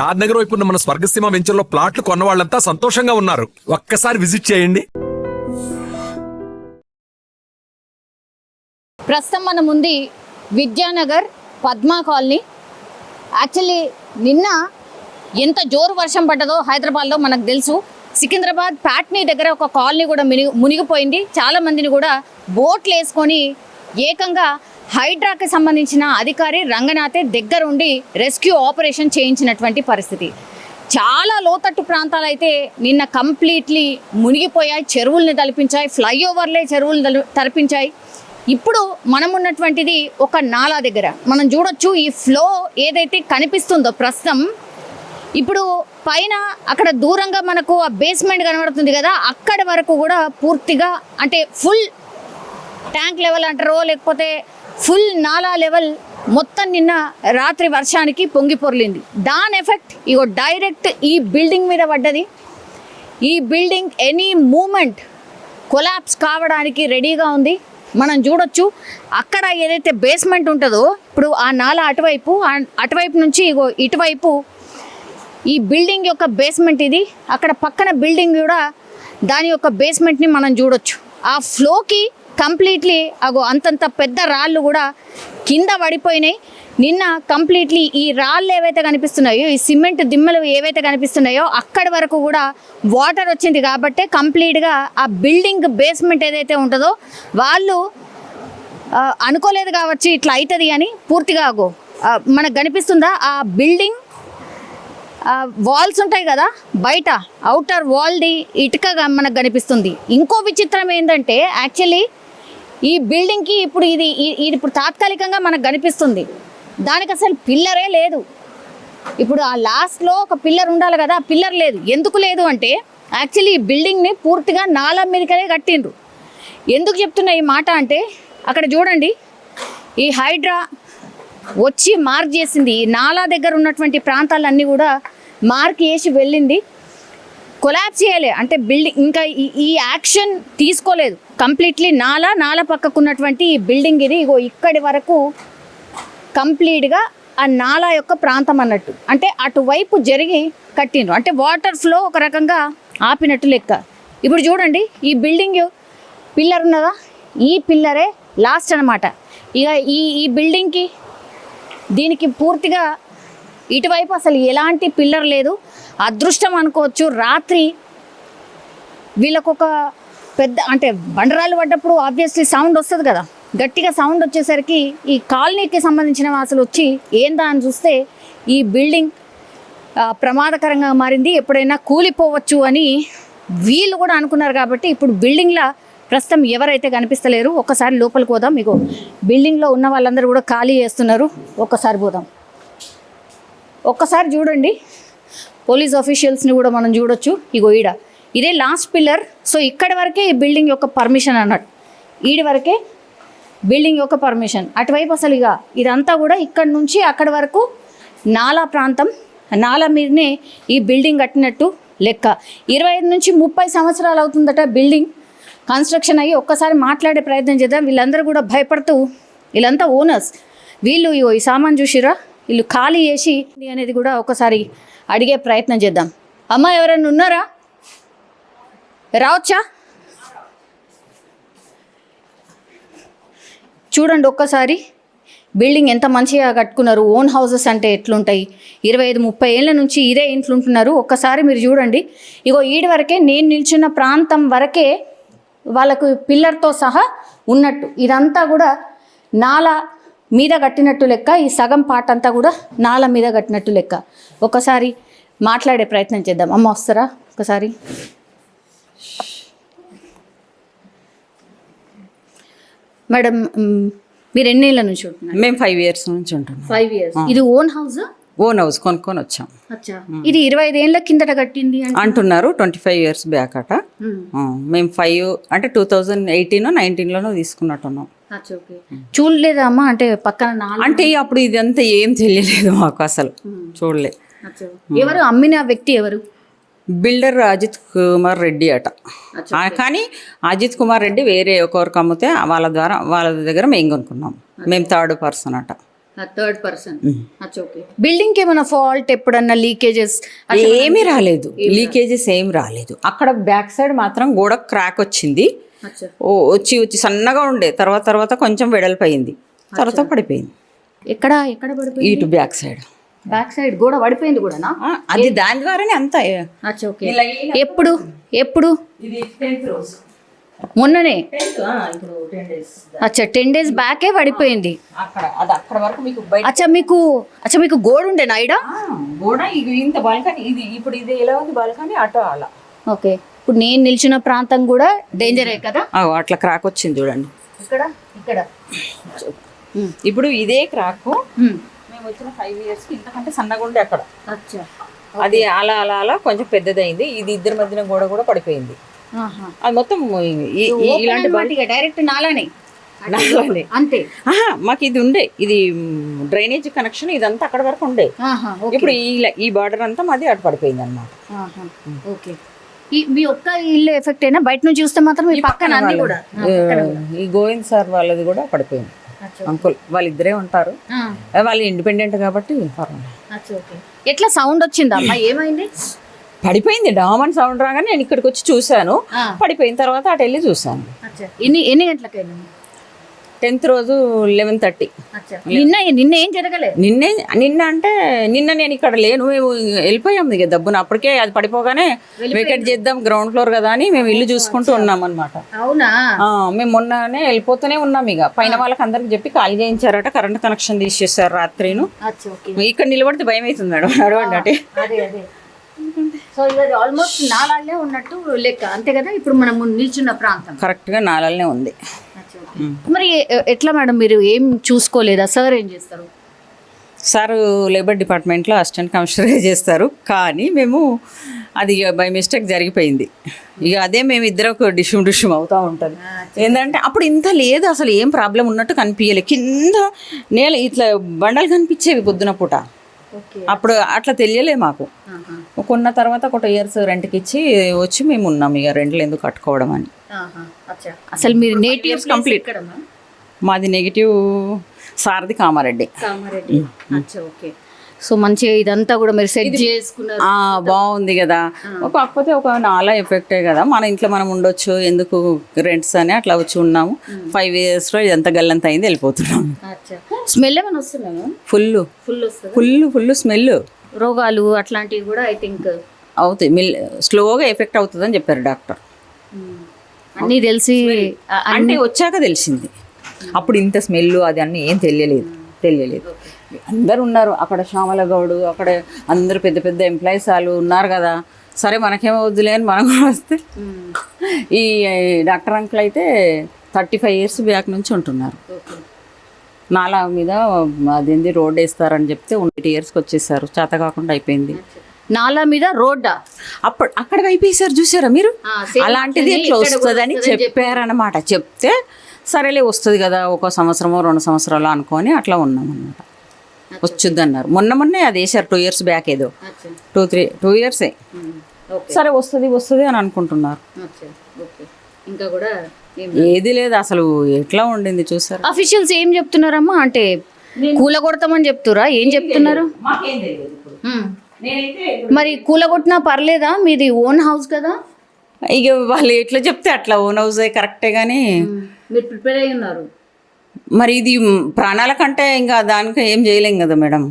షాద్ నగర్ వైపు ఉన్న మన స్వర్గసీమ వెంచర్లో ప్లాట్లు కొన్న వాళ్ళంతా సంతోషంగా ఉన్నారు. ఒక్కసారి విజిట్ చేయండి. ప్రస్తుతం మన ముందు విద్యానగర్ పద్మా కాలనీ. యాక్చువల్లీ నిన్న ఎంత జోరు వర్షం పడ్డదో హైదరాబాద్లో మనకు తెలుసు. సికింద్రాబాద్ ప్యాట్నీ దగ్గర ఒక కాలనీ కూడా మునిగి మునిగిపోయింది. చాలా మందిని కూడా బోట్లు వేసుకొని ఏకంగా హైడ్రాకి సంబంధించిన అధికారి రంగనాథే దగ్గరుండి రెస్క్యూ ఆపరేషన్ చేయించినటువంటి పరిస్థితి. చాలా లోతట్టు ప్రాంతాలు అయితే నిన్న కంప్లీట్లీ మునిగిపోయాయి చెరువుల్ని తలపించాయి ఫ్లైఓవర్లే చెరువులు తలిపించాయి తలపించాయి. ఇప్పుడు మనం ఉన్నటువంటిది ఒక నాలా దగ్గర. మనం చూడొచ్చు ఈ ఫ్లో ఏదైతే కనిపిస్తుందో ప్రస్తుతం ఇప్పుడు పైన అక్కడ దూరంగా మనకు ఆ బేస్మెంట్ కనబడుతుంది కదా అక్కడి వరకు కూడా పూర్తిగా అంటే ఫుల్ ట్యాంక్ లెవెల్ అంటారో లేకపోతే ఫుల్ నాలా లెవెల్ మొత్తం నిన్న రాత్రి వర్షానికి పొంగి పొర్లింది. దాని ఎఫెక్ట్ ఇగో డైరెక్ట్ ఈ బిల్డింగ్ మీద పడ్డది. ఈ బిల్డింగ్ ఎనీ మూమెంట్ కొలాప్స్ కావడానికి రెడీగా ఉంది. మనం చూడొచ్చు అక్కడ ఏదైతే బేస్మెంట్ ఉంటుందో ఇప్పుడు ఆ నాల అటువైపు అటువైపు నుంచి ఇగో ఇటువైపు ఈ బిల్డింగ్ యొక్క బేస్మెంట్ ఇది. అక్కడ పక్కన బిల్డింగ్ కూడా దాని యొక్క బేస్మెంట్ని మనం చూడొచ్చు. ఆ ఫ్లోకి కంప్లీట్లీ అగో అంతంత పెద్ద రాళ్ళు కూడా కింద పడిపోయినాయి. నిన్న కంప్లీట్లీ ఈ రాళ్ళు ఏవైతే కనిపిస్తున్నాయో ఈ సిమెంట్ దిమ్మలు ఏవైతే కనిపిస్తున్నాయో అక్కడి వరకు కూడా వాటర్ వచ్చింది కాబట్టి కంప్లీట్గా ఆ బిల్డింగ్ బేస్మెంట్ ఏదైతే ఉంటుందో వాళ్ళు అనుకోలేదు కావచ్చు ఇట్లా అవుతుంది అని పూర్తిగా అగో మనకు కనిపిస్తుందా ఆ బిల్డింగ్? వాల్స్ ఉంటాయి కదా బయట అవుటర్ వాల్ది ఇటుకగా మనకు కనిపిస్తుంది. ఇంకో విచిత్రం ఏంటంటే యాక్చువల్లీ ఈ బిల్డింగ్కి ఇప్పుడు ఇది ఇది ఇప్పుడు తాత్కాలికంగా మనకు కనిపిస్తుంది. దానికి అసలు పిల్లరే లేదు. ఇప్పుడు ఆ లాస్ట్లో ఒక పిల్లర్ ఉండాలి కదా ఆ పిల్లర్ లేదు. ఎందుకు లేదు అంటే యాక్చువల్లీ ఈ బిల్డింగ్ని పూర్తిగా నాలా మీదకనే కట్టిండ్రు. ఎందుకు చెప్తున్నా ఈ మాట అంటే అక్కడ చూడండి ఈ హైడ్రా వచ్చి మార్క్ చేసింది. ఈ నాలా దగ్గర ఉన్నటువంటి ప్రాంతాలన్నీ కూడా మార్క్ వేసి వెళ్ళింది. కొలాబ్స్ చేయలే. అంటే బిల్డింగ్ ఇంకా ఈ- ఈ యాక్షన్ తీసుకోలేదు. కంప్లీట్లీ నాలా నాలా పక్కకున్నటువంటి ఈ బిల్డింగ్ ఇది. ఇగో ఇక్కడి వరకు కంప్లీట్గా ఆ నాలా యొక్క ప్రాంతం అన్నట్టు. అంటే అటువైపు జరిగి కట్టిండ్రు. అంటే వాటర్ ఫ్లో ఒక రకంగా ఆపినట్టు లెక్క. ఇప్పుడు చూడండి ఈ బిల్డింగ్ పిల్లర్ ఉన్నదా? ఈ పిల్లరే లాస్ట్ అన్నమాట. ఇక ఈ ఈ బిల్డింగ్కి దీనికి పూర్తిగా ఇటువైపు అసలు ఎలాంటి పిల్లర్ లేదు. అదృష్టం అనుకోవచ్చు. రాత్రి వీళ్ళకొక పెద్ద అంటే బండరాలు పడ్డప్పుడు ఆబ్వియస్లీ సౌండ్ వస్తుంది కదా. గట్టిగా సౌండ్ వచ్చేసరికి ఈ కాలనీకి సంబంధించిన అసలు వచ్చి ఏందా అని చూస్తే ఈ బిల్డింగ్ ప్రమాదకరంగా మారింది. ఎప్పుడైనా కూలిపోవచ్చు అని వీళ్ళు కూడా అనుకున్నారు కాబట్టి ఇప్పుడు బిల్డింగ్లో ప్రస్తుతం ఎవరైతే కనిపిస్తలేరు ఒక్కసారి లోపలికి పోదాం. మీకు బిల్డింగ్లో ఉన్న వాళ్ళందరూ కూడా ఖాళీ చేస్తున్నారు. ఒక్కసారి పోదాం. ఒక్కసారి చూడండి. పోలీస్ ఆఫీషియల్స్ని కూడా మనం చూడొచ్చు. ఇగో ఈడ. ఇదే లాస్ట్ పిల్లర్. సో ఇక్కడి వరకే ఈ బిల్డింగ్ యొక్క పర్మిషన్ అన్నట్టు ఈడి వరకే బిల్డింగ్ యొక్క పర్మిషన్ అటువైపు అసలు ఇక ఇదంతా కూడా ఇక్కడ నుంచి అక్కడి వరకు నాలా ప్రాంతం నాలా మీదనే ఈ బిల్డింగ్ కట్టినట్టు లెక్క. ఇరవై ఐదు నుంచి ముప్పై సంవత్సరాలు అవుతుందట బిల్డింగ్ కన్స్ట్రక్షన్ అయ్యి ఒక్కసారి మాట్లాడే ప్రయత్నం చేద్దాం. వీళ్ళందరూ కూడా భయపడుతూ వీళ్ళంతా ఓనర్స్ వీళ్ళు ఇగో ఈ సామాన్ చూసిరా వీళ్ళు ఖాళీ చేసి అనేది కూడా ఒకసారి అడిగే ప్రయత్నం చేద్దాం. అమ్మ ఎవరైనా ఉన్నారా? రావచ్చా? చూడండి ఒక్కసారి. బిల్డింగ్ ఎంత మంచిగా కట్టుకున్నారు ఓన్ హౌసెస్ అంటే ఎట్లుంటాయి? ఇరవై ఐదు ముప్పై ఏళ్ళ నుంచి ఇదే ఇంట్లో ఉంటున్నారు. ఒక్కసారి మీరు చూడండి. ఇగో ఈడి వరకే నేను నిల్చున్న ప్రాంతం వరకే వాళ్ళకు పిల్లర్తో సహా ఉన్నట్టు. ఇదంతా కూడా నాలా మీద కట్టినట్టు లెక్క ఈ సగం పాట అంతా కూడా నాల మీద కట్టినట్టు లెక్క. ఒకసారి మాట్లాడే ప్రయత్నం చేద్దాం. అమ్మ వస్తారా? ఒకసారి. మేడం మీరు ఎన్నేళ్ళ నుంచి ఉంటున్నారు? మేము ఫైవ్ ఇయర్స్ నుంచి ఉంటున్నాం. ఫైవ్ ఇయర్స్ ఇది ఓన్ హౌస్ ఓన్ హౌస్ కొనుక్కొని వచ్చాం. ఇది ఇరవై ఐదు ఏళ్ళ కిందట కట్టింది అంటే? అంటున్నారు ట్వంటీ ఫైవ్ ఇయర్స్ బ్యాక్ అట మేము ఫైవ్ అంటే టూ థౌజండ్ ఎయిటీన్ నైన్టీన్లోనో తీసుకున్నట్టున్నాం. చూడలేదా అమ్మా అంటే పక్కన అంటే అప్పుడు ఇదంతా ఏం తెలియలేదు మాకు అసలు. చూడలే. ఎవరు? అమ్మిన వ్యక్తి ఎవరు? బిల్డర్ అజిత్ కుమార్ రెడ్డి అట. కానీ అజిత్ కుమార్ రెడ్డి వేరే ఒకరికి అమ్మితే వాళ్ళ ద్వారా వాళ్ళ దగ్గర మేము కొనుక్కున్నాం. మేము థర్డ్ పర్సన్ అట. Third person. బిల్డింగ్కి ఏమైనా ఫాల్ట్ ఎప్పుడన్నా లీకేజెస్ ఏమీ రాలేదు. లీకేజెస్ ఏం రాలేదు. అక్కడ బ్యాక్ సైడ్ మాత్రం గోడ క్రాక్ వచ్చింది. వచ్చి వచ్చి సన్నగా ఉండే. తర్వాత తర్వాత కొంచెం వెడల్పు అయింది తర్వాత పడిపోయింది. ఎక్కడ ఎక్కడ పడిపోయింది? ఇటు బ్యాక్ సైడ్. బ్యాక్ సైడ్ గోడ పడిపోయింది కూడానా? ఆ, అది దాని ద్వారానే అంత అచ్చా ఓకే. ఎప్పుడు ఎప్పుడు? మొన్ననే. ఇప్పుడు టెన్ డేస్. అచ్చా టెన్ డేస్ బ్యాకే పడిపోయింది. అక్కడ అది అక్కడ వరకు మీకు బయట అచ్చా మీకు అచ్చా మీకు గోడ ఉండేనా ఇడ ఆ, గోడ ఇది ఇంత బాల్కనీ ఇది ఇప్పుడు ఇది ఎలా ఉంది బాల్కనీ? అటు అలా. ఓకే. ఇప్పుడు నేను నిల్చున్న ప్రాంతం కూడా డేంజరే కదా? అట్లా క్రాక్ వచ్చింది చూడండి. ఇక్కడ? ఇక్కడ. ఇప్పుడు ఇదే క్రాక్. మేము వచ్చిన ఫైవ్ ఇయర్స్ ఇంతకంటే సన్నగా ఉండే అక్కడ. అది అలా అలా అలా కొంచెం పెద్దదైంది. ఇది ఇద్దరి మధ్యన గోడ కూడా పడిపోయింది. అది మొత్తం ఇలాంటి డైరెక్ట్ నాలానే. నాలానే. అంతే. ఆహా, మాకు ఇది ఉండే. ఇది డ్రైనేజ్ కనెక్షన్ ఇదంతా అక్కడ వరకు ఉండే. ఇప్పుడు ఈ బార్డర్ అంతా మాది అటు పడిపోయింది అనమాట ఓకే. ఈ మీ ఒక్క ఇల్లు ఎఫెక్ట్ అయినా బయట నుంచి చూస్తే మాత్రం మీ పక్కన అన్ని కూడా. ఈ గోవింద్ సార్ వాళ్ళది కూడా పడిపోయింది. అంకుల్ వాళ్ళిద్దరే ఉంటారు. వాళ్ళు ఇండిపెండెంట్ కాబట్టి. ఎట్లా సౌండ్ వచ్చిందా? అమ్మా ఏమైంది? పడిపోయింది. డామన్ సౌండ్ రాగానే నేను ఇక్కడికి వచ్చి చూశాను. పడిపోయిన తర్వాత అటు వెళ్ళి చూశాను. ఎన్ని ఎన్ని గంటలకైనా టెన్త్ రోజు లెవెన్ థర్టీ. నిన్న నిన్న ఏం జరగలేదు నిన్నే నిన్న అంటే నిన్న నేను ఇక్కడ లేను. మేము వెళ్ళిపోయాం ఇక దబ్బున. అప్పటికే అది పడిపోగానే వెకెట్ చేద్దాం గ్రౌండ్ ఫ్లోర్ కదా అని మేము ఇల్లు చూసుకుంటూ ఉన్నాం అనమాట అవునా? మేము మొన్ననే వెళ్ళిపోతూనే ఉన్నాం ఇక. పైన వాళ్ళకి అందరికి చెప్పి ఖాళీ చేయించారట కరెంట్ కనెక్షన్ తీసేసారు రాత్రిను. ఇక్కడ నిలబడితే భయం అవుతుంది మేడం నడవండి అంటే. సో ఇది ఆల్మోస్ట్ నాలాగే ఉన్నట్టు లెక్క. అంతే కదా ఇప్పుడు మనం నిల్చున్న ప్రాంతం. కరెక్ట్గా నాలనే ఉంది. మరి ఎ- ఎట్లా మేడం మీరు ఏం చూసుకోలేదా? సార్ ఏం చేస్తారు? సార్ లేబర్ డిపార్ట్మెంట్లో అసిస్టెంట్ కమిషనరే చేస్తారు. కానీ మేము అది ఇక బై మిస్టేక్ జరిగిపోయింది. ఇక అదే మేము ఇద్దరు ఒక డిష్యూమ్ డిష్యూమ్ అవుతూ ఉంటుంది. ఏంటంటే అప్పుడు ఇంత లేదు అసలు ఏం ప్రాబ్లం ఉన్నట్టు కనిపించలే కింద నేల ఇట్లా బండలు కనిపించేవి పొద్దున పూట. అప్పుడు అట్లా తెలియలే మాకు. కొన్న తర్వాత ఒక ఇయర్స్ రెంట్కి ఇచ్చి వచ్చి మేము ఉన్నాం ఇక రెంట్లు ఎందుకు కట్టుకోవడం అని. అసలు మీరు నేటివ్ కంప్లీట్ మాది నెగిటివ్ సారథి కామారెడ్డి. కామారెడ్డి. ఓకే. సో మంచిగా ఇదంతా కూడా మీరు సెట్ చేసుకున్నారు. ఆ బాగుంది కదా. కాకపోతే ఒక నాలా ఎఫెక్టే కదా. మన ఇంట్లో మనం ఉండొచ్చు ఎందుకు రెంట్స్ అని అట్లా వచ్చి ఉన్నాము. ఫైవ్ ఇయర్స్లో ఇదంతా గల్లంత అయింది వెళ్ళిపోతున్నాం. స్మెల్ ఏమైనా వస్తుందా full full full full smell రోగాలు అట్లాంటివి కూడా ఐ థింక్ అవుతాయి. స్లోగా ఎఫెక్ట్ అవుతుందని చెప్పారు డాక్టర్. అన్నీ తెలిసి అంటే వచ్చాక తెలిసింది. అప్పుడు ఇంత స్మెల్ అది అన్నీ ఏం తెలియలేదు. తెలియలేదు. అందరు ఉన్నారు. అక్కడ శ్యామల గౌడు అక్కడ అందరూ పెద్ద పెద్ద ఎంప్లాయీస్ వాళ్ళు ఉన్నారు కదా. సరే మనకేమో వద్దులే అని మనం కూడా వస్తే. ఈ డాక్టర్ అంకుల్ అయితే థర్టీ ఫైవ్ ఇయర్స్ బ్యాక్ నుంచి ఉంటున్నారు. నాలా మీద అదేంది రోడ్ వేస్తారని చెప్తే ఎయిట్ ఇయర్స్కి వచ్చేసారు. చేత కాకుండా అయిపోయింది. నాలా మీద రోడ్డా. అప్పుడు అక్కడ అయిపోయేసారు చూసారా మీరు? అలాంటిది కూడా వస్తుందని చెప్పారనమాట చెప్తే సరేలే వస్తుంది కదా ఒక సంవత్సరమో రెండు సంవత్సరాలు అనుకొని అట్లా ఉన్నాం అనమాట వచ్చుద్ది అన్నారు మొన్న మొన్నే అది వేసారు టూ ఇయర్స్ బ్యాక్ ఏదో. టూ త్రీ టూ ఇయర్సే సరే వస్తుంది వస్తుంది అని అనుకుంటున్నారు. ఇంకా కూడా ఏది లేదు అసలు ఎట్లా ఉండింది చూసారా? అఫీషియల్స్ ఏం చెప్తున్నారమ్మా? అంటే కూలగొడతామని చెప్తురా? ఏం చెప్తున్నారు? మరి కూలగొట్టినా పర్లేదా? మీది ఓన్ హౌస్ కదా? ఇక వాళ్ళు ఎట్లా చెప్తే అట్లా ఓన్ హౌస్ కరెక్టే కానీ మీరు ప్రిపేర్ అయి ఉన్నారు. మరి ఇది ప్రాణాల కంటే ఇంకా దానికి ఏం చేయలేం కదా మేడం.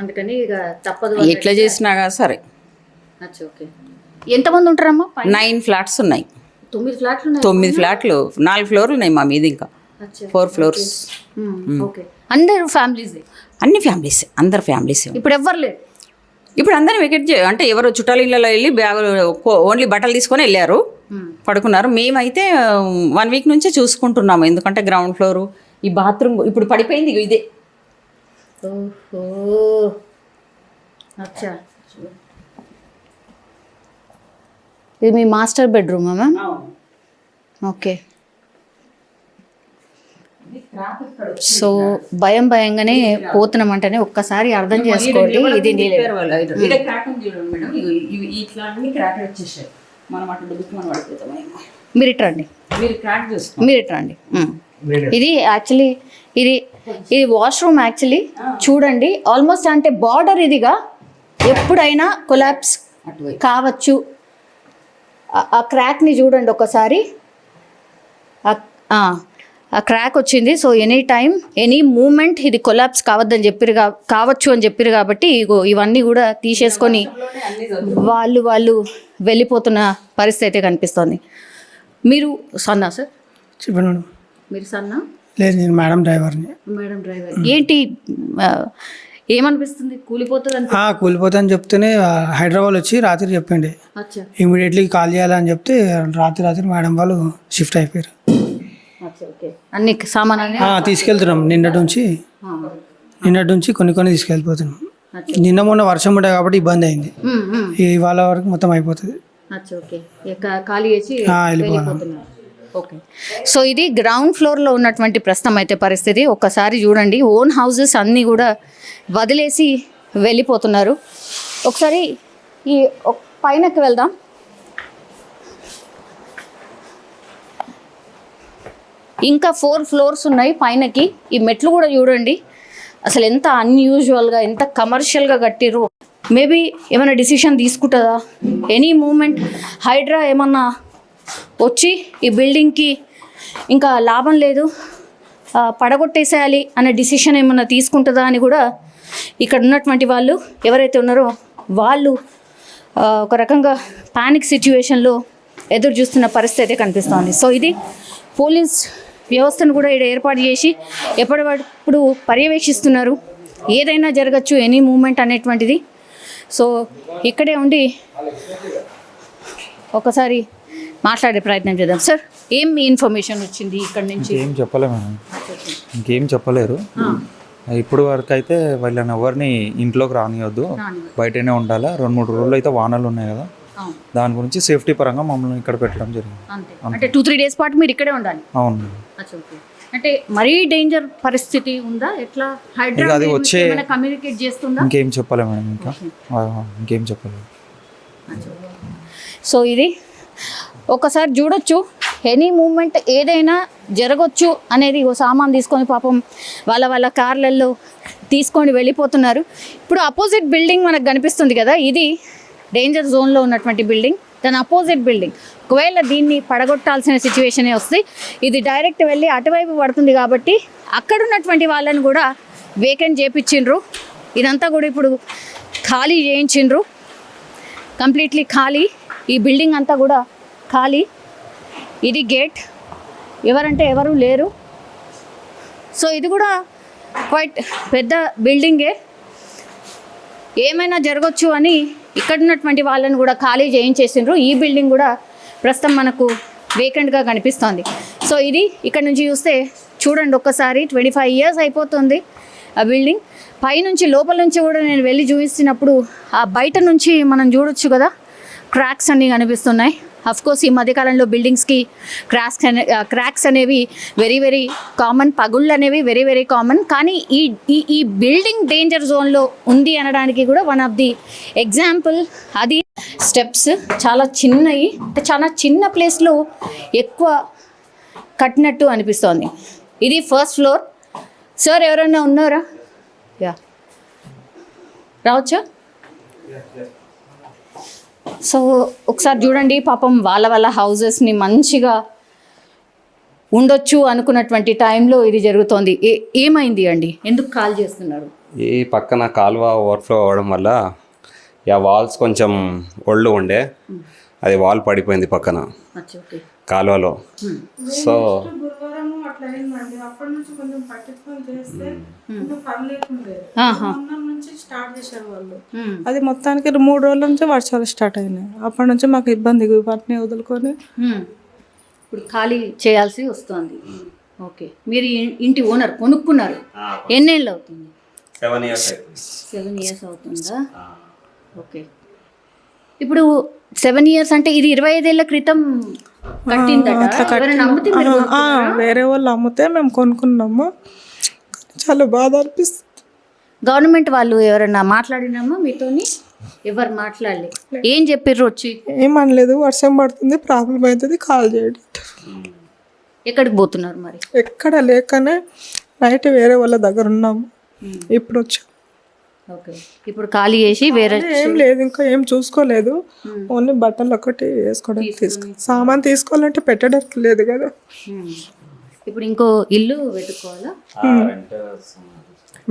అందుకని ఇక తప్పదు ఎట్లా చేసినా సరే. ఓకే. ఎంతమంది ఉంటారమ్మా? నైన్ ఫ్లాట్స్ ఉన్నాయి. తొమ్మిది ఫ్లాట్లు ఉన్నాయి. తొమ్మిది ఫ్లాట్లు. నాలుగు ఫ్లోర్లు ఉన్నాయి మా మీద ఇంకా. అచ్చా ఫోర్ ఫ్లోర్స్ అందరు ఫ్యామిలీస్? అన్ని ఫ్యామిలీస్ అందరు ఫ్యామిలీస్. ఇప్పుడు ఎవ్వరు లేరు? ఇప్పుడు అందరిని వెకెట్ అంటే ఎవరు చుట్టాల ఇళ్ళలో వెళ్ళి బ్యాగులు ఓన్లీ బట్టలు తీసుకొని వెళ్ళారు. పడుకున్నారు. మేమైతే వన్ వీక్ నుంచే చూసుకుంటున్నాము. ఎందుకంటే గ్రౌండ్ ఫ్లోర్ ఈ బాత్రూమ్ ఇప్పుడు పడిపోయింది ఇదే. ఓహో. అచ్చా. ఇది మీ మాస్టర్ బెడ్రూమా మ్యామ్? ఓకే. సో భయం భయంగానే పోతున్నాం అంటేనే ఒక్కసారి అర్థం చేసుకోండి ఇది మీరు ఇటు రండి. మీరు క్రాక్ చూసుకోండి. మీరు ఇటు రండి. మ్మ్. ఇది యాక్చువల్లీ ఇది ఇది వాష్రూమ్ యాక్చువల్లీ చూడండి ఆల్మోస్ట్ అంటే బార్డర్ ఇదిగా ఎప్పుడైనా కొలాప్స్ కావచ్చు. ఆ- క్రాక్ని చూడండి ఒకసారి. ఆ- ఆ, ఆ. క్రాక్ వచ్చింది. So any time any moment ఇది కొలాప్స్ కావద్దని చెప్పిరు కావచ్చు అని చెప్పిరు కాబట్టి ఇవన్నీ కూడా తీసేసుకొని వాళ్ళు వాళ్ళు వెళ్ళిపోతున్న పరిస్థితి అయితే కనిపిస్తోంది. మీరు సన్నా సార్? చెప్పండి మేడం. మీరు సన్నా? లేదు నేను మేడం డ్రైవర్ని. Madam driver. ఏంటి ఆ, ఏమనిపిస్తుంది? కూలిపోతుంది అని ఆ, కూలిపోతా అని చెప్తేనే ఆ, హైదరాబాద్ వచ్చి రాత్రి చెప్పిండే. ఇమీడియట్లీ కాల్ చేయాలని చెప్తే రాత్రి రాత్రి మేడం వాళ్ళు షిఫ్ట్ అయిపోయారు. అన్ని సామాన్ తీసుకెళ్తున్నాం. నిన్నటి నుంచి. నిన్నటి నుంచి కొన్ని కొన్ని తీసుకెళ్ళిపోతున్నాం. నిన్న మొన్న వర్షం ఉండే కాబట్టి ఇబ్బంది అయింది. ఇవాళ వరకు మొత్తం అయిపోతుంది. ఓకే. ఖాళీ చేసి సో ఇది గ్రౌండ్ ఫ్లోర్లో ఉన్నటువంటి ప్రస్తుతం అయితే పరిస్థితి. ఒక్కసారి చూడండి. ఓన్ హౌసెస్ అన్నీ కూడా వదిలేసి వెళ్ళిపోతున్నారు. ఒకసారి ఈ పైనకి వెళ్దాం. ఇంకా ఫోర్ ఫ్లోర్స్ ఉన్నాయి పైనకి. ఈ మెట్లు కూడా చూడండి. అసలు ఎంత అన్యూజువల్గా ఎంత కమర్షియల్గా కట్టిర్రు. మేబీ ఏమైనా డిసిషన్ తీసుకుంటుందా? ఎనీ మూమెంట్ హైడ్రా ఏమన్నా వచ్చి ఈ బిల్డింగ్కి ఇంకా లాభం లేదు పడగొట్టేసేయాలి అనే డిసిషన్ ఏమన్నా తీసుకుంటుందా అని కూడా ఇక్కడ ఉన్నటువంటి వాళ్ళు ఎవరైతే ఉన్నారో వాళ్ళు ఒక రకంగా పానిక్ సిచ్యువేషన్లో ఎదురు చూస్తున్న పరిస్థితి అయితే కనిపిస్తోంది. సో ఇది పోలీస్ వ్యవస్థను కూడా ఇక్కడ ఏర్పాటు చేసి ఎప్పటికప్పుడు పర్యవేక్షిస్తున్నారు. ఏదైనా జరగచ్చు ఎనీ మూమెంట్ అనేటువంటిది. సో ఇక్కడే ఉండి ఒకసారి మాట్లాడే ప్రయత్నం చేద్దాం. సార్ ఏం ఇన్ఫర్మేషన్ వచ్చింది ఇక్కడ నుంచి? ఏం చెప్పలే మేడం. ఇంకేం చెప్పలేరు. ఇప్పుడు వరకు అయితే వాళ్ళని ఎవరిని ఇంట్లోకి రానియొద్దు. బయటనే ఉండాలా? రెండు మూడు రోజులు అయితే వానలు ఉన్నాయి కదా. దాని గురించి సేఫ్టీ పరంగా మమ్మల్ని ఇక్కడ పెట్టడం జరిగింది. అంతే. అంటే టూ త్రీ డేస్ పాటు మీరు ఇక్కడే ఉండాలి. అవును. అంటే మరీ డేంజర్ పరిస్థితి ఉందా? ఎట్లా? హైడ్రా ఇక అది మీరు వచ్చే- కమ్యూనికేట్ చేస్తుందా? ఇంకేం చెప్పలే మేడం ఇంకా. ఇంకేం చెప్పలేదు. సో ఇది ఒకసారి చూడొచ్చు. ఎనీ మూమెంట్ ఏదైనా జరగచ్చు అనేది ఓ సామాన్ తీసుకొని పాపం వాళ్ళ వాళ్ళ కార్లలో తీసుకొని వెళ్ళిపోతున్నారు. ఇప్పుడు అపోజిట్ బిల్డింగ్ మనకు కనిపిస్తుంది కదా ఇది డేంజర్ జోన్లో ఉన్నటువంటి బిల్డింగ్ దాని అపోజిట్ బిల్డింగ్ ఒకవేళ దీన్ని పడగొట్టాల్సిన సిచ్యువేషనే వస్తే ఇది డైరెక్ట్ వెళ్ళి అటువైపు పడుతుంది కాబట్టి అక్కడ ఉన్నటువంటి వాళ్ళని కూడా వేకెంట్ చేపించిండ్రు. ఇదంతా కూడా ఇప్పుడు ఖాళీ చేయించిండ్రు. కంప్లీట్లీ ఖాళీ. ఈ బిల్డింగ్ అంతా కూడా ఖాళీ. ఇది గేట్ ఎవరంటే ఎవరు లేరు. సో ఇది కూడా క్వైట్ పెద్ద బిల్డింగే ఏమైనా జరగచ్చు అని ఇక్కడ ఉన్నటువంటి వాళ్ళని కూడా ఖాళీ చేయించేసిండ్రు. ఈ బిల్డింగ్ కూడా ప్రస్తుతం మనకు వేకెంట్గా కనిపిస్తోంది. సో ఇది ఇక్కడ నుంచి చూస్తే చూడండి ఒక్కసారి ట్వంటీ ఫైవ్ ఇయర్స్ అయిపోతుంది ఆ బిల్డింగ్ పైనుంచి లోపల నుంచి కూడా నేను వెళ్ళి చూపిస్తున్నప్పుడు ఆ బయట నుంచి మనం చూడొచ్చు కదా క్రాక్స్ అన్నీ కనిపిస్తున్నాయి. కోర్స్ ఈ మధ్యకాలంలో బిల్డింగ్స్కి క్రాక్స్ అనే క్రాక్స్ అనేవి వెరీ వెరీ కామన్ పగుళ్ళు అనేవి వెరీ వెరీ కామన్ కానీ ఈ ఈ ఈ బిల్డింగ్ డేంజర్ జోన్లో ఉంది అనడానికి కూడా వన్ ఆఫ్ ది ఎగ్జాంపుల్ అది స్టెప్స్ చాలా చిన్నవి చాలా చిన్న ప్లేస్లో ఎక్కువ కట్టినట్టు అనిపిస్తోంది. ఇది ఫస్ట్ ఫ్లోర్ సార్ ఎవరైనా ఉన్నారా? యా రావచ్చా? సో ఒకసారి చూడండి పాపం వాళ్ళ వాళ్ళ హౌజెస్ని మంచిగా ఉండొచ్చు అనుకున్నటువంటి టైంలో ఇది జరుగుతోంది. ఏ ఏమైంది అండి? ఎందుకు కాల్ చేస్తున్నారు? ఈ పక్కన కాలువ ఓవర్ఫ్లో అవ్వడం వల్ల ఆ వాల్స్ కొంచెం ఒళ్ళు ఉండే. అది వాల్ పడిపోయింది పక్కన. కాలువలో. సో గురువారం అట్లా అయిందండి అప్పటి నుంచి కొంచెం పట్టించుకొని చేస్తే పర్లేకుండే నుంచి స్టార్ట్. అది మొత్తానికి మూడు రోజుల నుంచి వర్షాలు స్టార్ట్ అయినాయి. అప్పటి నుంచి మాకు ఇబ్బంది వాటిని వదులుకొని. ఇప్పుడు ఖాళీ చేయాల్సి వస్తుంది. ఓకే. మీరు ఇంటి ఓనర్ కొనుక్కున్నారు. ఎన్నేళ్ళు అవుతుంది? సెవెన్ ఇయర్స్ సెవెన్ ఇయర్స్ అవుతుందా? ఓకే. ఇప్పుడు సెవెన్ ఇయర్స్ అంటే ఇది ఇరవై ఐదేళ్ళ క్రితం వేరే వాళ్ళు అమ్మితే మేము కొనుక్కున్నాము. చాలా బాధ అనిపిస్తుంది. గవర్నమెంట్ వాళ్ళు ఎవరైనా మాట్లాడినామా మీతోని? ఎవరు మాట్లాడలే. ఏం చెప్పిర్రు వచ్చి? ఏమనలేదు వర్షం పడుతుంది ప్రాబ్లం అవుతుంది కాల్ చేయండి. ఎక్కడికి పోతున్నారు మరి? ఎక్కడ లేకనే నైట్ వేరే వాళ్ళ దగ్గర ఉన్నాము. ఇప్పుడు వచ్చాము. ఓకే. ఇప్పుడు ఖాళీ చేసి వేరే ఏం లేదు ఇంకా ఏం చూసుకోలేదు. ఓన్లీ బట్టలు ఒకటి వేసుకోవడం తీసుకో సామాన్ తీసుకోవాలంటే పెట్టడానికి లేదు కదా. ఇప్పుడు ఇంకో ఇల్లు వెతుక్కోవాలా?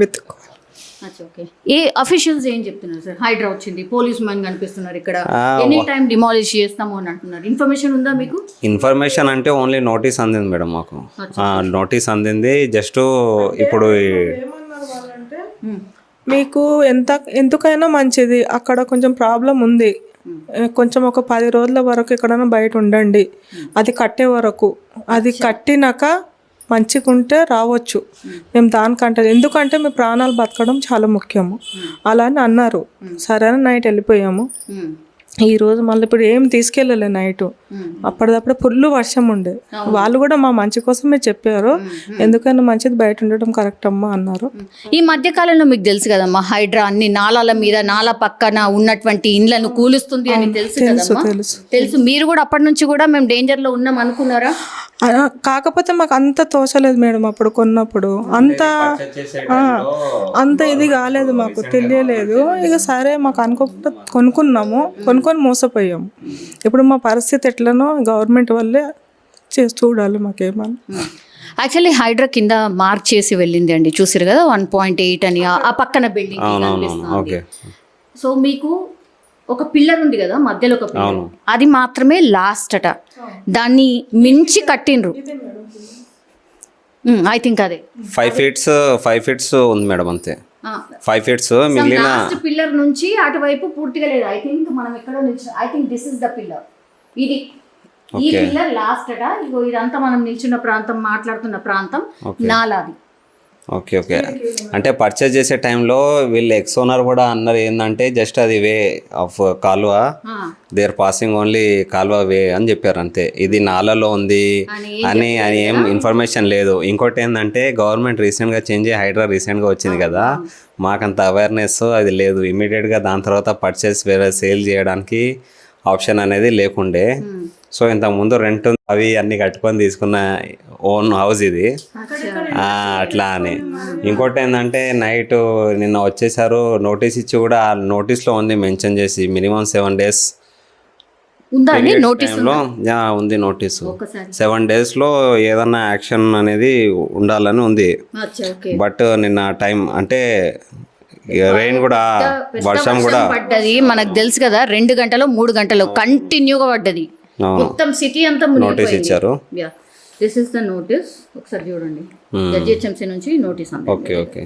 వెతుక్కో అచ్చా, ఓకే. ఏ అఫీషియల్స్ ఏం చెప్తున్నారు సార్? హైడ్రా వచ్చింది పోలీస్ మ్యాన్ కనిపిస్తున్నారు ఇక్కడ. ఎనీ టైం డిమాలిష్ చేస్తాము అని అంటున్నారు. ఇన్ఫర్మేషన్ ఉందా మీకు? ఇన్ఫర్మేషన్ అంటే ఓన్లీ నోటీస్ అందింది మేడం మాకు. నోటీస్ అందింది జస్ట్ ఇప్పుడు మీకు ఎంత ఎందుకైనా మంచిది. అక్కడ కొంచెం ప్రాబ్లం ఉంది. ఏ, కొంచెం ఒక పది రోజుల వరకు ఎక్కడైనా బయట ఉండండి. అది కట్టే వరకు. అది కట్టినాక మంచిగా ఉంటే రావచ్చు మేము దానికంటే ఎందుకంటే మీ ప్రాణాలు బతకడం చాలా ముఖ్యము. అలా అని అన్నారు. సరే అని నైట్ వెళ్ళిపోయాము. ఉమ్. ఈ రోజు మళ్ళీ ఇప్పుడు ఏం తీసుకెళ్ళలే నైట్. అప్పటిదప్పుడు ఫుల్ వర్షం ఉండే. వాళ్ళు కూడా మా మంచి కోసమే చెప్పారు. ఎందుకైనా మంచిది బయట ఉండడం కరెక్ట్ అమ్మా అన్నారు. ఈ మధ్య కాలంలో మీకు తెలుసు కదమ్మా హైడ్రా అన్ని నాలాల మీద నాలా పక్కన ఉన్నటువంటి ఇండ్లను కూలుస్తుంది అని తెలుసు కదమ్మా? తెలుసు. తెలుసు. మీరు కూడా అప్పటి నుంచి కూడా మేము డేంజర్లో ఉన్నాం అనుకున్నారా? కాకపోతే మాకు అంత తోచలేదు మేడం అప్పుడు కొన్నప్పుడు. అంత అంత ఇది కాలేదు మాకు తెలియలేదు. ఇక సరే మాకు అనుకోకుండా కొనుక్కున్నాము. కొనుక్కొని మోసపోయాము ఇప్పుడు మా పరిస్థితి ఎట్లనో గవర్నమెంట్ వల్లే చేసి చూడాలి మాకేమన్నా యాక్చువల్లీ హైడ్రా కింద మార్క్ చేసి వెళ్ళింది అండి. చూసారు కదా వన్ పాయింట్ ఎయిట్ అని ఆ- పక్కన బిల్డింగ్ సో మీకు ఒక పిల్లర్ ఉంది కదా మధ్యలో ఒక పిల్లర్ అది మాత్రమే లాస్ట్ అట. దాన్ని మించి కట్టిండ్రు. ఐ థింక్ అదే. ఫైవ్ ఫీట్స్ ఫైవ్ ఫీట్స్ ఉంది మేడం అంతే. ఫైవ్ ఫీట్స్ మిగిలిన లాస్ట్ పిల్లర్ నుంచి అటువైపు పూర్తిగా లేదు. ఐ థింక్ మనం ఎక్కడ నుంచి I think this is the pillar ఇది ఈ పిల్లర్ లాస్ట్ ఇదంతా మనం నిల్చున్న ప్రాంతం మాట్లాడుతున్న ప్రాంతం నాలాది. Okay okay. అంటే పర్చేజ్ చేసే టైంలో వీళ్ళు ఎక్సోనర్ కూడా అన్నారు ఏంటంటే జస్ట్ అది వే ఆఫ్ కాలువ. దేర్ పాసింగ్ ఓన్లీ కాలువ వే అని చెప్పారు అంతే. ఇది నాలలో ఉంది అని అని ఏం ఇన్ఫర్మేషన్ లేదు. ఇంకోటి ఏంటంటే గవర్నమెంట్ రీసెంట్గా చేంజ్ అయ్యి హైడ్రా రీసెంట్గా వచ్చింది కదా. మాకంత అవేర్నెస్ అది లేదు. ఇమీడియట్గా దాని తర్వాత పర్చేస్ వేరే సేల్ చేయడానికి ఆప్షన్ అనేది లేకుండే. సో ఇంతకు ముందు రెంట్ అవి అన్ని కట్టుకొని తీసుకున్న ఓన్ హౌస్ ఇది. అట్లా అని. ఇంకోటి ఏంటంటే నైట్ నిన్న వచ్చేసారు నోటీస్ ఇచ్చి కూడా ఆ నోటీస్లో ఉంది మెన్షన్ చేసి మినిమం సెవెన్ డేస్ టైంలో? ఉంది? నోటీసు. సెవెన్ డేస్లో ఏదన్నా యాక్షన్ అనేది ఉండాలని ఉంది. బట్ నిన్న టైం అంటే రెయిన్ కూడా వర్షం కూడా పడ్డది. మనకు తెలుసు కదా రెండు గంటలు మూడు గంటలు కంటిన్యూగా పడ్డది. మొత్తం సిటీ అంతా నోటీస్ ఇచ్చారు. దిస్ ఇస్ ద నోటీస్ ఒకసారి చూడండి. జిహెచ్ఎంసీ నుంచి నోటీస్ అంది ఓకే ఓకే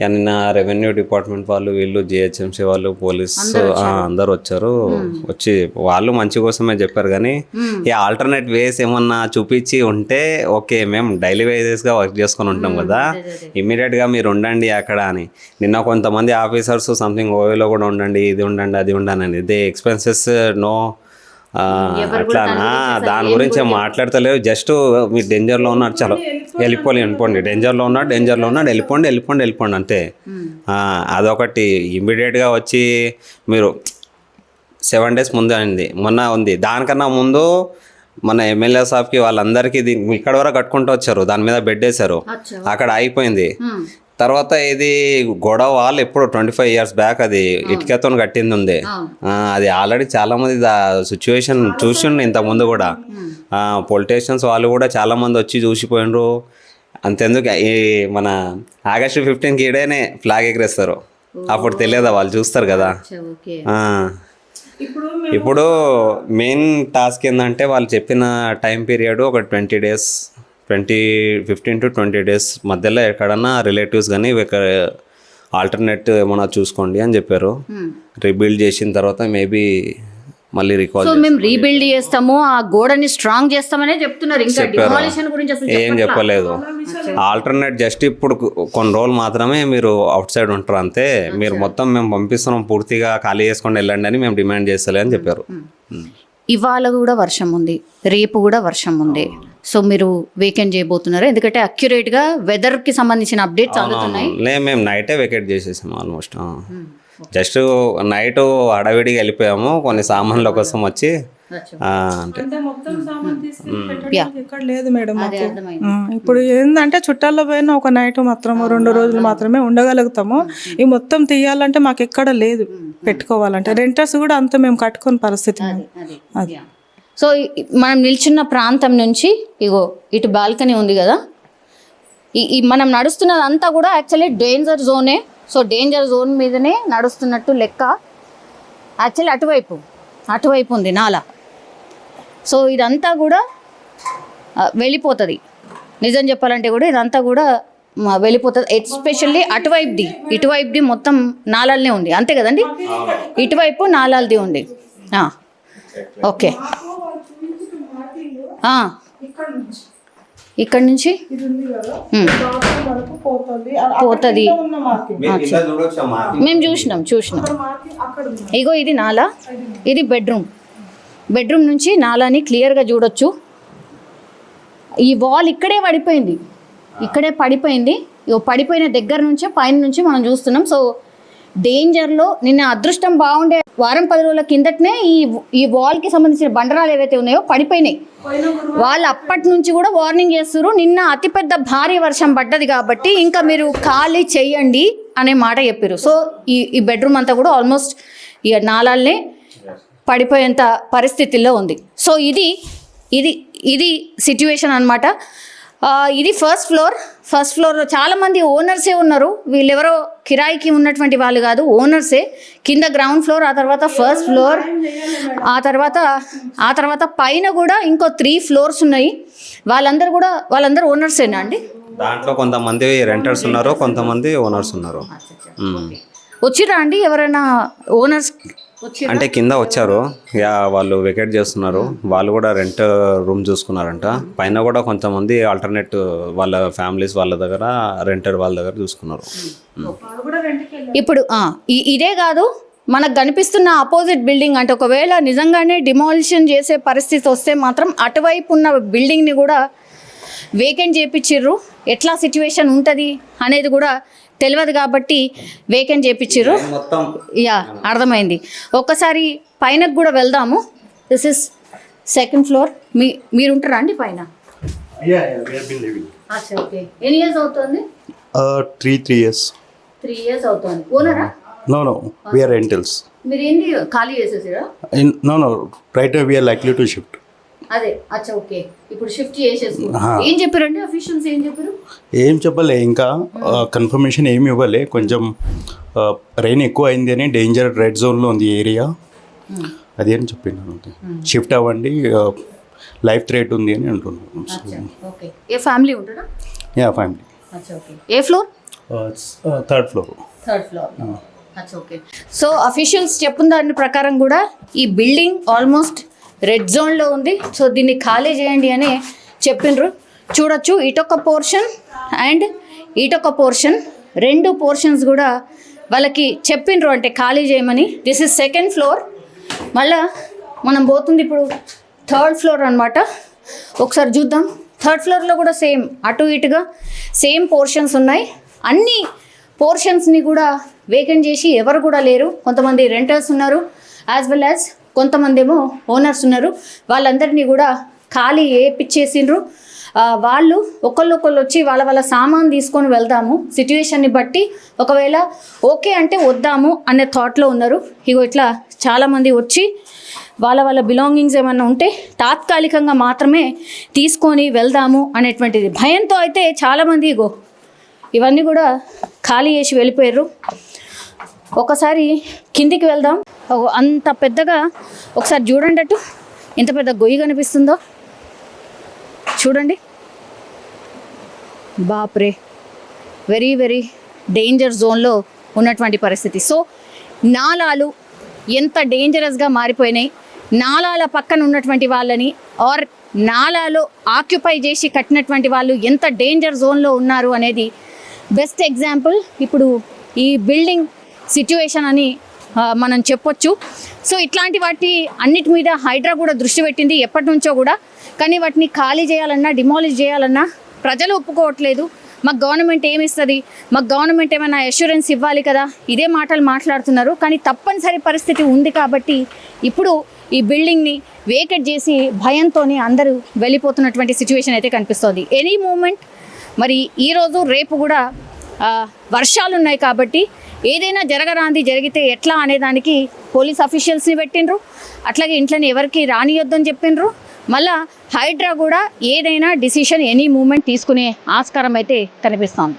యా, నిన్న రెవెన్యూ డిపార్ట్మెంట్ వాళ్ళు వీళ్ళు జిహెచ్ఎంసీ వాళ్ళు పోలీస్ అందరు వచ్చారు. వచ్చి వాళ్ళు మంచి కోసమే చెప్పారు కానీ ఈ ఆల్టర్నేట్ వేస్ ఏమన్నా చూపించి ఉంటే ఓకే మేము డైలీ వేజెస్గా వర్క్ చేసుకొని ఉంటాం కదా. ఇమీడియట్గా మీరు ఉండండి అక్కడ అని. నిన్న కొంతమంది ఆఫీసర్స్ సంథింగ్ ఓవేలో కూడా ఉండండి ఇది ఉండండి అది ఉండండి అని. ఇదే ఎక్స్పెన్సెస్ నో అట్లా ఆ, దాని గురించి మాట్లాడతలేవు. జస్ట్ మీరు డేంజర్లో ఉన్నారు చలో. వెళ్ళిపోయి వెళ్ళిపోండి. డేంజర్లో ఉన్నాడు డేంజర్లో ఉన్నాడు. వెళ్ళిపోండి వెళ్ళిపోండి వెళ్ళిపోండి అంతే. ఆ, అదొకటి. ఇమ్మీడియట్గా వచ్చి మీరు సెవెన్ డేస్ ముందే అయింది. మొన్న ఉంది. దానికన్నా ముందు మన ఎమ్మెల్యే సాబ్కి వాళ్ళందరికీ ఇక్కడ వరకు కట్టుకుంటూ వచ్చారు. దాని మీద బెడ్ వేశారు. అక్కడ అయిపోయింది. తర్వాత ఇది గొడవ వాళ్ళు ఎప్పుడు ట్వంటీ ఫైవ్ ఇయర్స్ బ్యాక్ అది ఇటుకతో కట్టింది ఉంది. ఆ, అది ఆల్రెడీ చాలా మంది సిచ్యువేషన్ చూసిండు ఇంత ముందు కూడా. పొలిటీషియన్స్ వాళ్ళు కూడా చాలా మంది వచ్చి చూసిపోయిండ్రు. అంతెందుకు ఈ మన ఆగస్టు ఫిఫ్టీన్కి ఈడేనే ఫ్లాగ్ ఎగరేస్తారు. అప్పుడు తెలియదా వాళ్ళు చూస్తారు కదా. ఓకే. ఆ. ఇప్పుడు మెయిన్ టాస్క్ ఏంటంటే వాళ్ళు చెప్పిన టైం పీరియడ్ ఒక twenty days twenty fifteen to twenty days మధ్యలో ఎక్కడన్నా రిలేటివ్స్ కానీ ఆల్టర్నేట్ ఏమైనా చూసుకోండి అని చెప్పారు. రీబిల్డ్ చేసిన తర్వాత మేబీ మళ్ళీ రికాల్ సో మేము రీబిల్డ్ చేస్తాము ఆ గోడని స్ట్రాంగ్ చేస్తామనే చెప్తున్నారు ఇంకా డిమాలిషన్ గురించి అసలు ఏం చెప్పలేదు. ఆల్టర్నేట్ జస్ట్ ఇప్పుడు కొన్ని రోజులు మాత్రమే మీరు అవుట్ సైడ్ ఉంటారు అంతే. మీరు మొత్తం మేము పంపిస్తున్నాం పూర్తిగా ఖాళీ చేసుకొని వెళ్ళండి అని మేము డిమాండ్ చేస్తలే అని చెప్పారు. ఇవాళ కూడా వర్షం ఉంది రేపు కూడా వర్షం ఉంది. సో మీరు వేకెంట్ చేయబోతున్నారు. ఎందుకంటే అక్యురేట్గా వెదర్కి సంబంధించిన అప్డేట్స్ అందుతున్నాయి. లే మేము నైటే వెకేట్ చేసేసాము ఆల్మోస్ట్ జస్ట్ నైట్ హడావిడిగా వెళ్ళిపోయాము. కొన్ని సామాన్ల కోసం వచ్చి అంటే. పెట్టడానికి ఇక్కడ లేదు మేడం ఇప్పుడు ఏంటంటే చుట్టాల్లో పోయిన ఒక నైట్ మాత్రము రెండు రోజులు మాత్రమే ఉండగలుగుతాము. ఈ మొత్తం తీయాలంటే మాకు ఎక్కడ లేదు. పెట్టుకోవాలంటే రెంటర్స్ కూడా అంత మేము కట్టుకుని పరిస్థితి. అది సో మనం నిల్చున్న ప్రాంతం నుంచి ఇగో ఇటు బాల్కనీ ఉంది కదా ఈ మనం నడుస్తున్నదంతా కూడా యాక్చువల్లీ డేంజర్ జోనే సో డేంజర్ జోన్ మీదనే నడుస్తున్నట్టు లెక్క. యాక్చువల్లీ అటువైపు అటువైపు ఉంది నాల. సో ఇదంతా కూడా వెళ్ళిపోతుంది. నిజం చెప్పాలంటే కూడా ఇదంతా కూడా వెళ్ళిపోతుంది ఎస్పెషల్లీ అటువైపుది. ఇటువైపుది మొత్తం నాలాలనే ఉంది. అంతే కదండి? ఇటువైపు నాలాలది ఉంది. ఆ, ఓకే. ఆ, ఇక్కడ నుంచి? పోతుంది. మేము చూసినాం చూసినాం. మార్కింగ్ అక్కడ ఉంది. ఇగో ఇది నాలా ఇది బెడ్రూమ్. బెడ్రూమ్ నుంచి నాలాని క్లియర్గా చూడొచ్చు. ఈ వాల్ ఇక్కడే పడిపోయింది. ఇక్కడే పడిపోయింది. ఇగో పడిపోయిన దగ్గర నుంచే పైన నుంచి మనం చూస్తున్నాం. సో డేంజర్లో నిన్న అదృష్టం బాగుండే వారం పది రోజుల కిందటనే ఈ ఈ వాల్కి సంబంధించిన బండరాలు ఏవైతే ఉన్నాయో పడిపోయినాయి. వాళ్ళు అప్పటి నుంచి కూడా వార్నింగ్ చేస్తున్నారు. నిన్న అతిపెద్ద భారీ వర్షం పడ్డది కాబట్టి ఇంకా మీరు ఖాళీ చెయ్యండి అనే మాట చెప్పారు. సో ఈ ఈ బెడ్రూమ్ అంతా కూడా ఆల్మోస్ట్ ఇక నాళాలనే పడిపోయేంత పరిస్థితిలో ఉంది. సో ఇది ఇది ఇది సిట్యువేషన్ అనమాట ఇది ఫస్ట్ ఫ్లోర్ ఫస్ట్ ఫ్లోర్లో చాలామంది ఓనర్సే ఉన్నారు. వీళ్ళెవరో కిరాయికి ఉన్నటువంటి వాళ్ళు కాదు ఓనర్సే కింద గ్రౌండ్ ఫ్లోర్ ఆ తర్వాత ఫస్ట్ ఫ్లోర్ ఆ తర్వాత ఆ తర్వాత పైన కూడా ఇంకో త్రీ ఫ్లోర్స్ ఉన్నాయి. వాళ్ళందరూ కూడా వాళ్ళందరూ ఓనర్సేనా అండి? దాంట్లో కొంతమంది రెంటర్స్ ఉన్నారు కొంతమంది ఓనర్స్ ఉన్నారు. వచ్చిరా అండి ఎవరైనా ఓనర్స్ అంటే కింద వచ్చారు. యా వాళ్ళు వెకేట్ చేస్తున్నారు. వాళ్ళు కూడా రెంట్ రూమ్ చూసుకున్నారంట. పైన కూడా కొంతమంది ఆల్టర్నేట్ వాళ్ళ ఫ్యామిలీస్ వాళ్ళ దగ్గర రెంటర్ వాళ్ళ దగ్గర చూసుకున్నారు. ఇప్పుడు ఇదే కాదు మనకు కనిపిస్తున్న అపోజిట్ బిల్డింగ్ అంటే ఒకవేళ నిజంగానే డిమాలిషన్ చేసే పరిస్థితి వస్తే మాత్రం అటువైపు ఉన్న బిల్డింగ్ని కూడా వేకెంట్ చేపించిర్రు ఎట్లా సిచ్యువేషన్ ఉంటుంది అనేది కూడా తెలియదు కాబట్టి వేకెంట్ చేపించిర్రు మొత్తం యా అర్థమైంది. ఒక్కసారి పైనకు కూడా వెళ్దాము. దిస్ ఇస్ సెకండ్ ఫ్లోర్ మీ మీరు ఉంటారా అండి పైన? Yeah, yeah, we have been living. Okay ఎన్ని ఇయర్స్ అవుతుంది? Three, three years. Three years అవుతుంది. ఓనరా No, no, we are rentals. మీరు ఏంటి ఖాళీ చేసేసారా? In, no, no, right now we are likely to shift. అదే అచ్చా ఓకే. ఇప్పుడు షిఫ్ట్ చేసేసుకున్నారు ఏం చెప్పారండి? అఫీషియల్స్ ఏం చెప్పారు? ఏం చెప్పలే ఇంకా కన్ఫర్మేషన్ ఏమి ఇవ్వలే. కొంచెం రెయిన్ ఎక్కువ అయింది అని డేంజర్ రెడ్ జోన్లో ఉంది ఏరియా అది అని చెప్పినాను అంతే. షిఫ్ట్ అవ్వండి లైఫ్ థ్రెట్ ఉంది అని అంటున్నాను ఓకే. ఏ ఫ్యామిలీ ఉంటారా యా ఫ్యామిలీ అచ్చా ఓకే. ఏ floor third floor third floor so officials చెప్పిన దాని ప్రకారం కూడా ఈ బిల్డింగ్ ఆల్మోస్ట్ రెడ్ జోన్లో ఉంది. సో దీన్ని ఖాళీ చేయండి అని చెప్పిండ్రు. చూడొచ్చు ఇటొక పోర్షన్ అండ్ ఇటొక పోర్షన్ రెండు పోర్షన్స్ కూడా వాళ్ళకి చెప్పిండ్రు అంటే ఖాళీ చేయమని. దిస్ ఇస్ సెకండ్ ఫ్లోర్ మళ్ళా మనం పోతుంది ఇప్పుడు థర్డ్ ఫ్లోర్ అనమాట ఒకసారి చూద్దాం. థర్డ్ ఫ్లోర్లో కూడా సేమ్ అటు ఇటుగా సేమ్ పోర్షన్స్ ఉన్నాయి. అన్ని పోర్షన్స్ని కూడా వేకెంట్ చేసి ఎవరు కూడా లేరు. కొంతమంది రెంటర్స్ ఉన్నారు యాజ్ వెల్ యాజ్ కొంతమంది ఏమో ఓనర్స్ ఉన్నారు. వాళ్ళందరినీ కూడా ఖాళీ ఏపిచ్చేసిండ్రు. వాళ్ళు వాళ్ళు ఒకళ్ళొకళ్ళు వచ్చి వాళ్ళ వాళ్ళ సామాన్ తీసుకొని వెళ్దాము. సిచ్యువేషన్ని బట్టి ఒకవేళ ఓకే అంటే వద్దాము అనే థాట్లో ఉన్నారు. ఇగో ఇట్లా చాలామంది వచ్చి వాళ్ళ వాళ్ళ బిలాంగింగ్స్ ఏమన్నా ఉంటే తాత్కాలికంగా మాత్రమే తీసుకొని వెళ్దాము అనేటువంటిది. భయంతో అయితే చాలామంది ఇగో ఇవన్నీ కూడా ఖాళీ చేసి వెళ్ళిపోయారు ఒకసారి కిందికి వెళ్దాం. అంత పెద్దగా ఒకసారి చూడండి అటు. ఎంత పెద్ద గొయ్యి కనిపిస్తుందో. చూడండి. బాప్రే. వెరీ వెరీ డేంజర్ జోన్లో ఉన్నటువంటి పరిస్థితి. సో నాలాలు ఎంత డేంజరస్గా మారిపోయినాయి. నాలాల పక్కన ఉన్నటువంటి వాళ్ళని ఆర్ నాలాలో ఆక్యుపై చేసి కట్టినటువంటి వాళ్ళు ఎంత డేంజర్ జోన్లో ఉన్నారు అనేది బెస్ట్ ఎగ్జాంపుల్. ఇప్పుడు ఈ బిల్డింగ్ సిచ్యువేషన్ అని మనం చెప్పొచ్చు. సో ఇట్లాంటి వాటి అన్నిటి మీద హైడ్రా కూడా దృష్టి పెట్టింది ఎప్పటి నుంచో కూడా. కానీ వాటిని ఖాళీ చేయాలన్నా డిమాలిష్ చేయాలన్నా ప్రజలు ఒప్పుకోవట్లేదు. మాకు గవర్నమెంట్ ఏమిస్తుంది మాకు గవర్నమెంట్ ఏమైనా అష్యూరెన్స్ ఇవ్వాలి కదా? ఇదే మాటలు మాట్లాడుతున్నారు. కానీ తప్పనిసరి పరిస్థితి ఉంది కాబట్టి ఇప్పుడు ఈ బిల్డింగ్ని వేకెట్ చేసి భయంతో అందరూ వెళ్ళిపోతున్నటువంటి సిచ్యువేషన్ అయితే కనిపిస్తోంది. ఎనీ మూమెంట్ మరి ఈరోజు రేపు కూడా వర్షాలు ఉన్నాయి కాబట్టి ఏదైనా జరగరాంది జరిగితే ఎట్లా అనేదానికి పోలీస్ అఫీషియల్స్ని పెట్టిండ్రు. అట్లాగే ఇంట్లోనే ఎవరికి రానియొద్దని చెప్పిండ్రు. మళ్ళా హైడ్రా కూడా ఏదైనా డిసిషన్ ఎనీ మూమెంట్ తీసుకునే ఆస్కారం అయితే కనిపిస్తోంది.